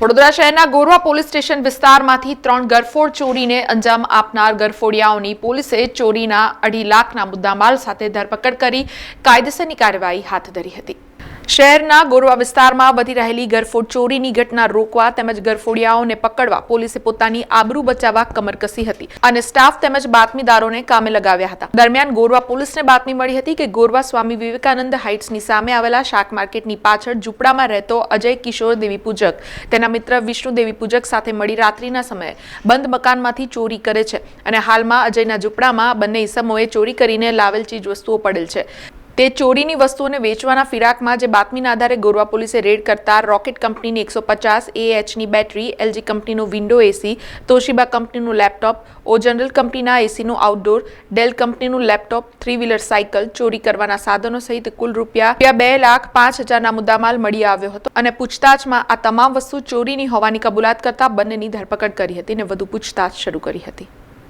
વડોદરા શહેરના Gorwa police station વિસ્તારમાંથી ત્રણ ગરફોડ ચોરીને અંજામ આપનાર ગરફોડિયાઓની પોલીસે ચોરીના અઢી લાખના મુદ્દામાલ સાથે ધરપકડ કરી કાયદેસરની કાર્યવાહી હાથ ધરી હતી. શહેરના ગોરવા વિસ્તારમાં વધી રહેલી ગરફોડ ચોરીની ઘટના રોકવા તેમજ ગરફોડિયાઓને પકડવા પોલીસે પોતાની આબરૂ બચાવવા કમર કસી હતી અને સ્ટાફ તેમજ બાતમીદારોને કામે લગાવ્યા હતા. દરમિયાન ગોરવા પોલીસને બાતમી મળી હતી કે ગોરવા સ્વામી વિવેકાનંદ હાઇટ્સની સામે આવેલા શાક માર્કેટની પાછળ ઝૂંપડામાં રહેતો અજય કિશોર દેવી પૂજક, તેના મિત્ર વિષ્ણુ દેવી પૂજક સાથે મળી રાત્રિના સમયે બંધ મકાનમાંથી ચોરી કરે છે અને હાલમાં અજયના ઝૂંપડામાં બંને ઇસમોએ ચોરી કરીને લાવેલ ચીજ વસ્તુઓ પડેલ છે. તે ચોરીની વસ્તુઓને વેચવાના ફિરાકમાં જે બાતમીના આધારે ગોરવા પોલીસે રેડ કરતા રોકેટ કંપનીની એકસો પચાસ એએચની બેટરી એલજી કંપનીનું વિન્ડો એસી તોશિબા કંપનીનું લેપટોપ, ઓ જનરલ કંપનીના એસીનું આઉટડોર ડેલ કંપનીનું લેપટોપ થ્રી વ્હીલર સાયકલ ચોરી કરવાના સાધનો સહિત કુલ રૂપિયા બે લાખ પાંચ હજારના મુદ્દામાલ મળી આવ્યો હતો. અને પૂછતાછમાં આ તમામ વસ્તુ ચોરીની હોવાની કબૂલાત કરતા બંનેની ધરપકડ કરી હતી અને વધુ પૂછતાછ શરૂ કરી હતી.